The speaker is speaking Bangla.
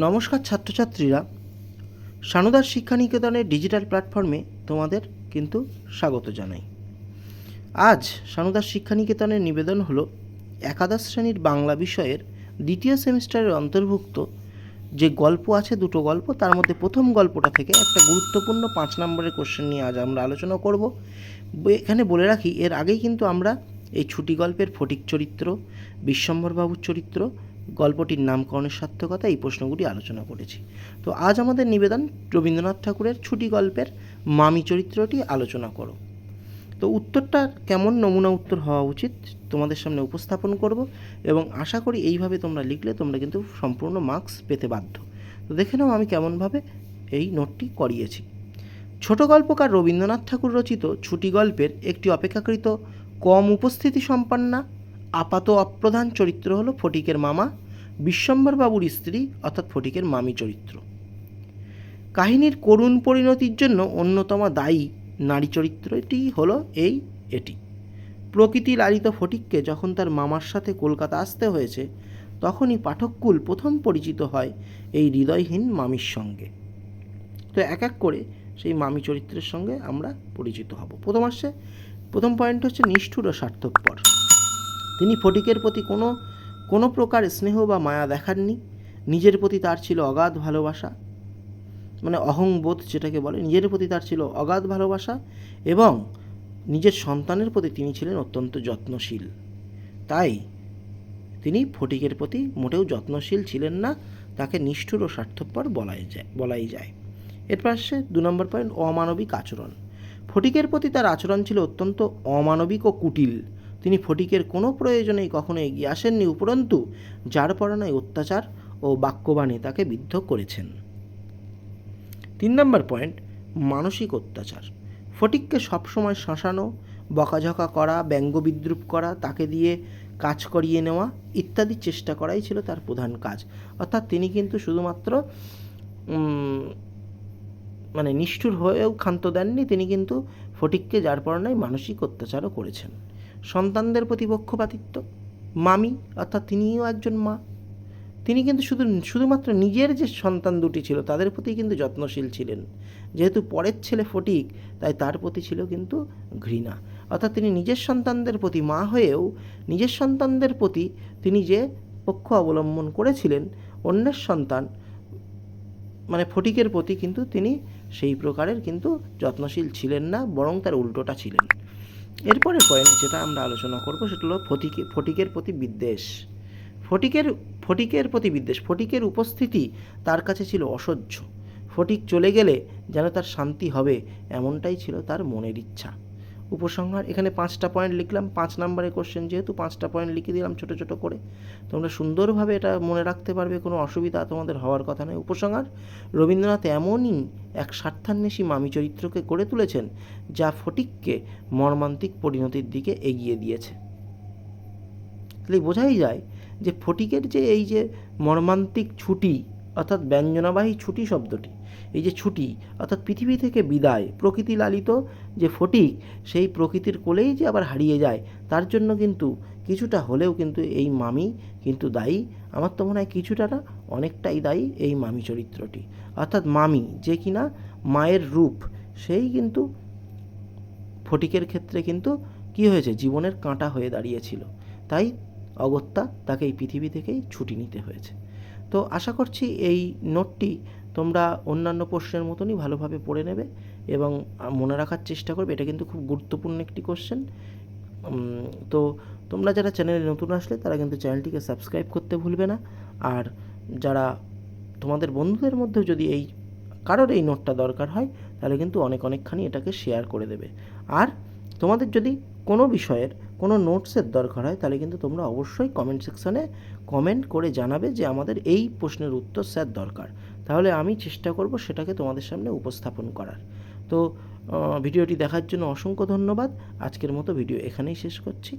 নমস্কার ছাত্রছাত্রীরা, সানুদার শিক্ষানিকেতনের ডিজিটাল প্ল্যাটফর্মে তোমাদের কিন্তু স্বাগত জানাই। আজ সানুদার শিক্ষানিকেতনের নিবেদন হলো একাদশ শ্রেণির বাংলা বিষয়ের দ্বিতীয় সেমিস্টারের অন্তর্ভুক্ত যে গল্প আছে, দুটো গল্প, তার মধ্যে প্রথম গল্পটা থেকে একটা গুরুত্বপূর্ণ পাঁচ নম্বরের কোশ্চেন নিয়ে আজ আমরা আলোচনা করব। এখানে বলে রাখি, এর আগেই কিন্তু আমরা এই ছুটি গল্পের ফটিক চরিত্র বিশ্বম্বরবাবুর চরিত্র গল্পটির নামকরণের সার্থকতা এই প্রশ্নগুলি আলোচনা করেছি। তো আজ আমাদের নিবেদন রবীন্দ্রনাথ ঠাকুরের ছুটি গল্পের মামি চরিত্রটি আলোচনা করো। তো উত্তরটা কেমন নমুনা উত্তর হওয়া উচিত তোমাদের সামনে উপস্থাপন করব এবং আশা করি এইভাবে তোমরা লিখলে তোমরা কিন্তু সম্পূর্ণ মার্কস পেতে বাধ্য। তো দেখে নাও আমি কেমনভাবে এই নোটটি করিয়েছি। ছোট গল্পকার রবীন্দ্রনাথ ঠাকুর রচিত ছুটি গল্পের একটি অপেক্ষাকৃত কম উপস্থিতি সম্পন্না আপাত অপ্রধান চরিত্র হলো ফটিকের মামা বিশ্বম্বর বাবুর স্ত্রী অর্থাৎ ফটিকের মামি চরিত্র। কাহিনীর করুণ পরিণতির জন্য অন্যতম দায়ী নারী চরিত্রটি হলো এই এটি। প্রকৃতি লালিত ফটিককে যখন তার মামার সাথে কলকাতা আসতে হয়েছে, তখনই পাঠককুল প্রথম পরিচিত হয় এই হৃদয়হীন মামির সঙ্গে। তো এক এক করে সেই মামি চরিত্রের সঙ্গে আমরা পরিচিত হব। প্রথম আসছে, প্রথম পয়েন্ট হচ্ছে নিষ্ঠুর ও স্বার্থপর। তিনি ফটিকের প্রতি কোনো কোনো প্রকার স্নেহ বা মায়া দেখাননি। নিজের প্রতি তার ছিল অগাধ ভালোবাসা। মানে অহংবোধ যেটাকে বলে, নিজের প্রতি তার ছিল অগাধ ভালোবাসা এবং নিজের সন্তানের প্রতি তিনি ছিলেন অত্যন্ত যত্নশীল। তাই তিনি ফটিকের প্রতি মোটেও যত্নশীল ছিলেন না, তাকে নিষ্ঠুর ও স্বার্থপর বলাই যায় বলাই যায়। এর আসছে দু নম্বর পয়েন্ট অমানবিক আচরণ। ফটিকের প্রতি তার আচরণ ছিল অত্যন্ত অমানবিক ও কুটিল। তিনি ফটিকের কোনো প্রয়োজনেই কখনো এগিয়ে আসেননি উপরন্তু, যার পরনায় অত্যাচার ও বাক্যবাণী তাকে বিদ্ধ করেছেন। তিন নম্বর পয়েন্ট, মানসিক অত্যাচার। ফটিককে সবসময় শাসানো, বকাঝকা করা, ব্যঙ্গ বিদ্রুপ করা, তাকে দিয়ে কাজ করিয়ে নেওয়া ইত্যাদি চেষ্টা করাই ছিল তার প্রধান কাজ। অর্থাৎ তিনি কিন্তু শুধুমাত্র মানে নিষ্ঠুর হয়েও ক্ষান্ত দেননি, তিনি কিন্তু ফটিককে যার পর পরনায় মানসিক অত্যাচারও করেছেন। সন্তানদের প্রতি পক্ষপাতিত্ব। মামি, অর্থাৎ তিনিও একজন মা। তিনি কিন্তু শুধু, শুধুমাত্র নিজের যে সন্তান দুটি ছিল, তাদের প্রতি কিন্তু যত্নশীল ছিলেন। যেহেতু পরের ছেলে ফটিক, তাই তার প্রতি ছিল কিন্তু ঘৃণা। অর্থাৎ তিনি নিজের সন্তানদের প্রতি মা হয়েও, নিজের সন্তানদের প্রতি তিনি যে পক্ষ অবলম্বন করেছিলেন, অন্যের সন্তান মানে ফটিকের প্রতি কিন্তু তিনি সেই প্রকারের কিন্তু যত্নশীল ছিলেন না, বরং তার উল্টোটা ছিলেন। এরপরে পয়েন্ট যেটা আমরা আলোচনা করব সেটা হলো ফটিকে, ফটিকের প্রতি বিদ্বেষ। ফটিকের ফটিকের প্রতি বিদ্বেষ, ফটিকের উপস্থিতি তার কাছে ছিল অসহ্য। ফটিক চলে গেলে যেন তার শান্তি হবে, এমনটাই ছিল তার মনের ইচ্ছা। উপসংহার, এখানে পাঁচটা পয়েন্ট লিখলাম, পাঁচ নম্বরের কোশ্চেন যেহেতু পাঁচটা পয়েন্ট লিখে দিলাম ছোটো ছোটো করে। তোমরা সুন্দরভাবে এটা মনে রাখতে পারবে, কোনো অসুবিধা তোমাদের হওয়ার কথা নয়। উপসংহার, রবীন্দ্রনাথ এমনই এক স্বার্থান্বেষী মামি চরিত্রকে গড়ে তুলেছেন, যা ফটিককে মর্মান্তিক পরিণতির দিকে এগিয়ে দিয়েছে। তাহলে বোঝাই যায় যে ফটিকের যে এই যে মর্মান্তিক ছুটি অর্থাৎ ব্যঞ্জনাবাহী ছুটি শব্দটি। এই যে ছুটি, অর্থাৎ পৃথিবী থেকে বিদায়, প্রকৃতি লালিত যে ফটিক, সেই প্রকৃতির কোলেই যে আবার হারিয়ে যায়, তার জন্য কিন্তু কিছুটা হলেও কিন্তু এই মামি কিন্তু দায়ী। আমার তো মনে হয় কিছুটা না, অনেকটাই দায়ী এই মামি চরিত্রটি। অর্থাৎ মামি যে কিনা মায়ের রূপ, সেই কিন্তু ফটিকের ক্ষেত্রে কিন্তু কি হয়েছে? জীবনের কাঁটা হয়ে দাঁড়িয়েছিল। তাই অগত্যা তাকে এই পৃথিবী থেকেই ছুটি নিতে হয়েছে। তো আশা করছি এই নোটটি তোমরা অন্যান্য প্রশ্নের মতনই ভালোভাবে পড়ে নেবে এবং মনে রাখার চেষ্টা করবে। এটা কিন্তু খুব গুরুত্বপূর্ণ একটি কোশ্চেন তো তোমরা যারা চ্যানেলে নতুন আসলে, তারা কিন্তু চ্যানেলটিকে সাবস্ক্রাইব করতে ভুলবে না। আর যারা তোমাদের বন্ধুদের মধ্যেও যদি এই, কারোর এই নোটটা দরকার হয়, তাহলে কিন্তু অনেক, অনেকখানি এটাকে শেয়ার করে দেবে। আর তোমাদের যদি কোনো বিষয়ের কোনো নোটসের দরকার হয়, তাহলে কিন্তু তোমরা অবশ্যই কমেন্ট সেকশানে কমেন্ট করে জানাবে যে আমাদের এই প্রশ্নের উত্তর স্যার দরকার। তাহলে আমি চেষ্টা করব সেটাকে তোমাদের সামনে উপস্থাপন করার। তো ভিডিওটি দেখার জন্য অসংখ্য ধন্যবাদ। আজকের মতো ভিডিও এখানেই শেষ করছি।